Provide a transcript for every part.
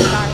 start.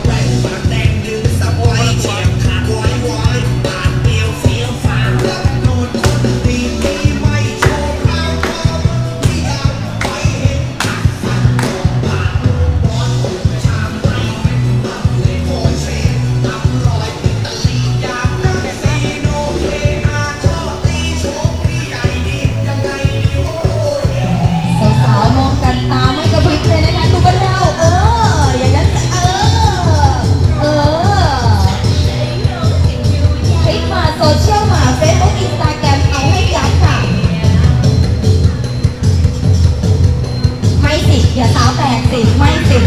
โซเชียลมาเฟซบุ๊กอินสตาแกรมเอาให้ยับค่ะ ไม่ติดอย่าเท้าแตกติดไม่ติด